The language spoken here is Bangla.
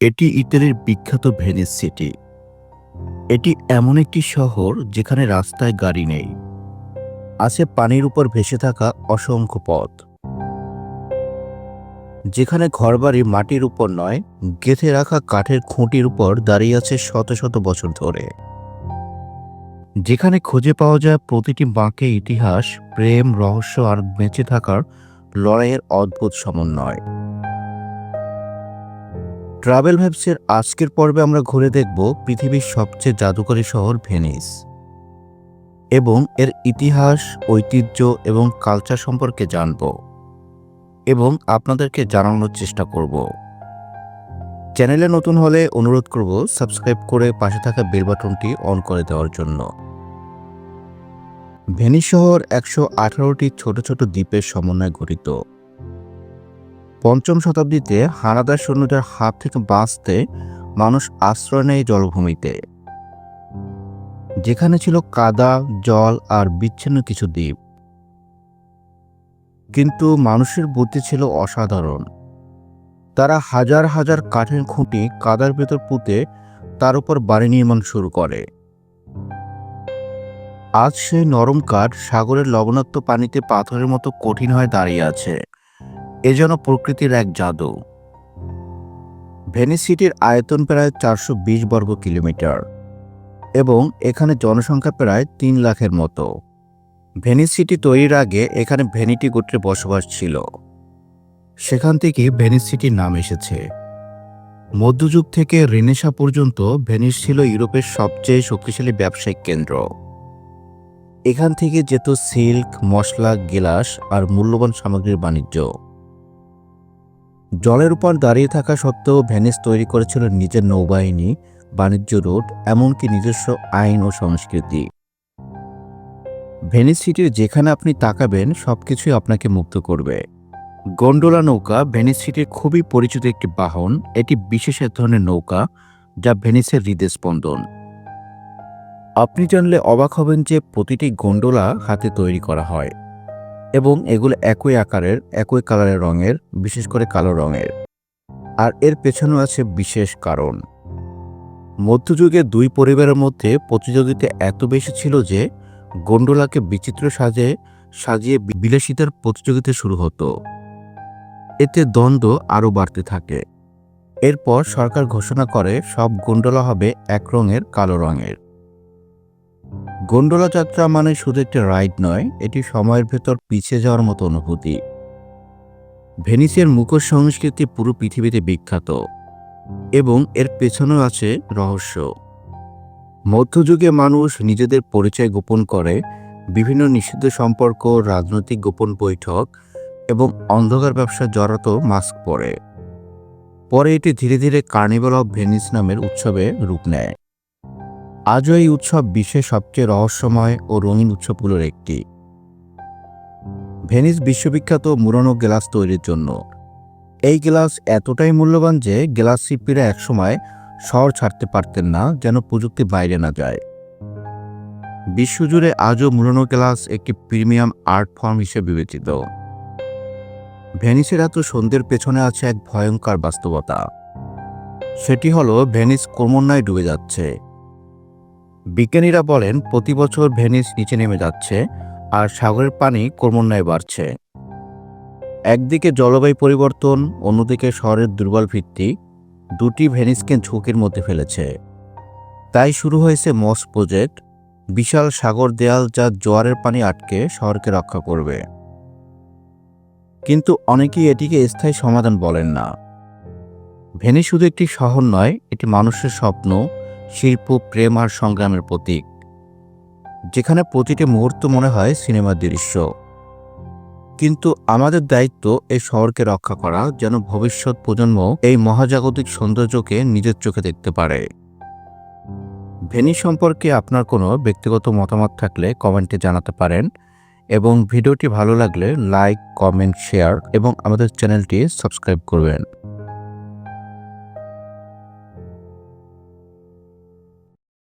এটি ইতালির বিখ্যাত ভেনিস সিটি। এটি এমন একটি শহর যেখানে রাস্তায় গাড়ি নেই। আছে পানির উপর ভেসে থাকা অসংখ্য পথ। যেখানে ঘরবাড়ি মাটির উপর নয়, গেঁথে রাখা কাঠের খুঁটির উপর দাঁড়িয়ে আছে শত শত বছর ধরে। যেখানে খুঁজে পাওয়া যায় প্রতিটি বাঁকে ইতিহাস, প্রেম, রহস্য আর বেঁচে থাকার লড়াইয়ের অদ্ভুত সমন্বয়। ট্রাভেল ভ্যাবসের আজকের পর্বে আমরা ঘুরে দেখব পৃথিবীর সবচেয়ে জাদুকরী শহর ভেনিস এবং এর ইতিহাস, ঐতিহ্য এবং কালচার সম্পর্কে জানব এবং আপনাদেরকে জানানোর চেষ্টা করব। চ্যানেলে নতুন হলে অনুরোধ করব সাবস্ক্রাইব করে পাশে থাকা বেল বাটনটি অন করে দেওয়ার জন্য। ভেনিস শহর একশো আঠারোটি ছোট ছোট দ্বীপের সমন্বয়ে গঠিত। পঞ্চম শতাব্দীতে হানাদার সৈন্যদের হাত থেকে বাঁচতে মানুষ আশ্রয় নেয় জলভূমিতে। যেখানে ছিল কাদা, জল আর বিচ্ছিন্ন কিছু দ্বীপ। কিন্তু মানুষের বুদ্ধি ছিল অসাধারণ। তারা হাজার হাজার কাঠের খুঁটি কাদার ভেতর পুঁতে তার উপর বাড়ি নির্মাণ শুরু করে। আজ সেই নরম কাঠ সাগরের লবণাক্ত পানিতে পাথরের মতো কঠিন হয়ে দাঁড়িয়ে আছে। এ যেন প্রকৃতির এক জাদু। ভেনিস সিটির আয়তন প্রায় চারশো বিশ বর্গ কিলোমিটার এবং এখানে জনসংখ্যা প্রায় তিন লাখের মতো। ভেনিস সিটি তৈরির আগে এখানে ভেনিটি গোত্রে বসবাস ছিল। সেখান থেকে ভেনিস সিটির নাম এসেছে। মধ্যযুগ থেকে রেনেসা পর্যন্ত ভেনিস ছিল ইউরোপের সবচেয়ে শক্তিশালী ব্যবসায়িক কেন্দ্র। এখান থেকে যেত সিল্ক, মশলা, গিলাস আর মূল্যবান সামগ্রীর বাণিজ্য। জলের উপর দাঁড়িয়ে থাকা সত্ত্বেও ভেনিস তৈরি করেছিল নিজের নৌবাহিনী, বাণিজ্য রোড, এমনকি নিজস্ব আইন ও সংস্কৃতি। ভেনিস সিটির যেখানে আপনি তাকাবেন, সবকিছুই আপনাকে মুক্ত করবে। গন্ডোলা নৌকা ভেনিস সিটির খুবই পরিচিত একটি বাহন, এটি বিশেষ এক ধরনের নৌকা, যা ভেনিসের হৃদয় স্পন্দন আপনি জানলে অবাক হবেন যে প্রতিটি গন্ডোলা হাতে তৈরি করা হয়। এবং এগুলো একই আকারের, একই কালারের রঙের, বিশেষ করে কালো রঙের। আর এর পেছনে আছে বিশেষ কারণ। মধ্যযুগে দুই পরিবারের মধ্যে প্রতিযোগিতা এত বেশি ছিল যে, গন্ডোলাকে বিচিত্র সাজে, সাজিয়ে বিলাসিতার প্রতিযোগিতা শুরু হতো। এতে দ্বন্দ্ব আরও বাড়তে থাকে। এরপর সরকার ঘোষণা করে সব গন্ডোলা হবে এক রঙের, কালো রঙের। গন্ডোলা যাত্রা মানে শুধু একটি রাইড নয়, এটি সময়ের ভেতর পিছিয়ে যাওয়ার মতো অনুভূতি। ভেনিসের মুখোশ সংস্কৃতি পুরো পৃথিবীতে বিখ্যাত, এবং এর পেছনেও আছে রহস্য। মধ্যযুগে মানুষ নিজেদের পরিচয় গোপন করে, বিভিন্ন নিষিদ্ধ সম্পর্ক, রাজনৈতিক গোপন বৈঠক, এবং অন্ধকার ব্যবসা জড়াতো মাস্ক পরে। পরে এটি ধীরে ধীরে কার্নিভাল অফ ভেনিস নামের উৎসবে রূপ নেয়। আজও এই উৎসব বিশ্বের সবচেয়ে রহস্যময় ও রঙিন উৎসবগুলোর একটি। ভেনিস বিশ্ববিখ্যাত মুরানো গ্লাস তৈরির জন্য। এই গ্লাস এতটাই মূল্যবান যে গ্লাস শিল্পীরা একসময় শহর ছাড়তে পারতেন না, যেন প্রযুক্তি বাইরে না যায়। বিশ্বজুড়ে আজও মুরানো গ্লাস একটি প্রিমিয়াম আর্ট ফর্ম হিসেবে বিবেচিত। ভেনিসের এত সন্ধ্যের পেছনে আছে এক ভয়ঙ্কর বাস্তবতা। সেটি হলো ভেনিস ক্রমান্বয়ে ডুবে যাচ্ছে। বিজ্ঞানীরা বলেন, প্রতি বছর ভেনিস নিচে নেমে যাচ্ছে আর সাগরের পানি ক্রমান্বয়ে বাড়ছে। একদিকে জলবায়ু পরিবর্তন, অন্যদিকে শহরের দুর্বল ভিত্তি, দুটি ভেনিসকে ঝুঁকির মধ্যে ফেলেছে। তাই শুরু হয়েছে মস প্রজেক্ট, বিশাল সাগর দেয়াল যা জোয়ারের পানি আটকে শহরকে রক্ষা করবে। কিন্তু অনেকেই এটিকে স্থায়ী সমাধান বলেন না। ভেনিস শুধু একটি শহর নয়, এটি মানুষের স্বপ্ন শিল্প, প্রেম আর সংগ্রামের প্রতীক। যেখানে প্রতিটি মুহূর্ত মনে হয় সিনেমার দৃশ্য। কিন্তু আমাদের দায়িত্ব এই শহরকে রক্ষা করা, যেন ভবিষ্যৎ প্রজন্ম এই মহাজাগতিক সৌন্দর্যকে নিজের চোখে দেখতে পারে। ভেনি সম্পর্কে আপনার কোনো ব্যক্তিগত মতামত থাকলে কমেন্টে জানাতে পারেন এবং ভিডিওটি ভালো লাগলে লাইক, কমেন্ট, শেয়ার এবং আমাদের চ্যানেলটি সাবস্ক্রাইব করবেন।